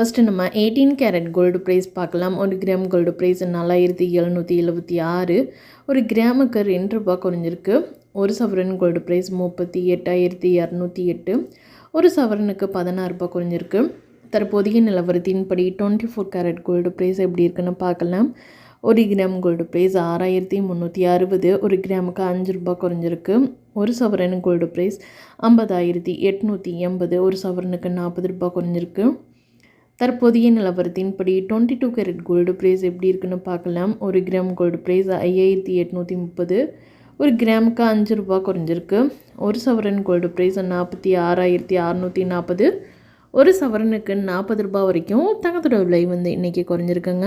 First நம்ம eighteen carrot gold price பார்க்கலாம். ஒரு கிராம் கோல்டு ப்ரைஸ் நாலாயிரத்தி எழுநூற்றி எழுபத்தி ஆறு. ஒரு கிராமுக்கு ரெண்டு ரூபா குறைஞ்சிருக்கு. ஒரு சவரன் கோல்டு ப்ரைஸ் முப்பத்தி எட்டாயிரத்தி இரநூத்தி எட்டு. ஒரு சவரனுக்கு பதினாறு ரூபா குறைஞ்சிருக்கு. தற்போதைய நிலவரத்தின்படி twenty four carat gold price எப்படி இருக்குன்னு பார்க்கலாம். ஒரு கிராம் கோல்டு ப்ரைஸ் ஆறாயிரத்தி முந்நூற்றி அறுபது. ஒரு கிராமுக்கு அஞ்சு ரூபா குறைஞ்சிருக்கு. ஒரு சவரன் கோல்டு ப்ரைஸ் ஐம்பதாயிரத்தி எட்நூற்றி எண்பது. ஒரு சவரனுக்கு நாற்பது ரூபாய் குறைஞ்சிருக்கு. தற்போதைய நிலவரத்தின்படி twenty two carat gold price எப்படி இருக்குன்னு பார்க்கலாம். ஒரு கிராம் கோல்டு ப்ரைஸ் ஐயாயிரத்தி எட்நூற்றி முப்பது. ஒரு கிராமுக்கு அஞ்சு ரூபா குறைஞ்சிருக்கு. ஒரு சவரன் கோல்டு ப்ரைஸ் நாற்பத்தி ஆறாயிரத்தி அறநூற்றி நாற்பது. ஒரு சவரனுக்கு நாற்பது ரூபா வரைக்கும் தங்கத்தோட விலை வந்து இன்றைக்கி குறைஞ்சிருக்குங்க.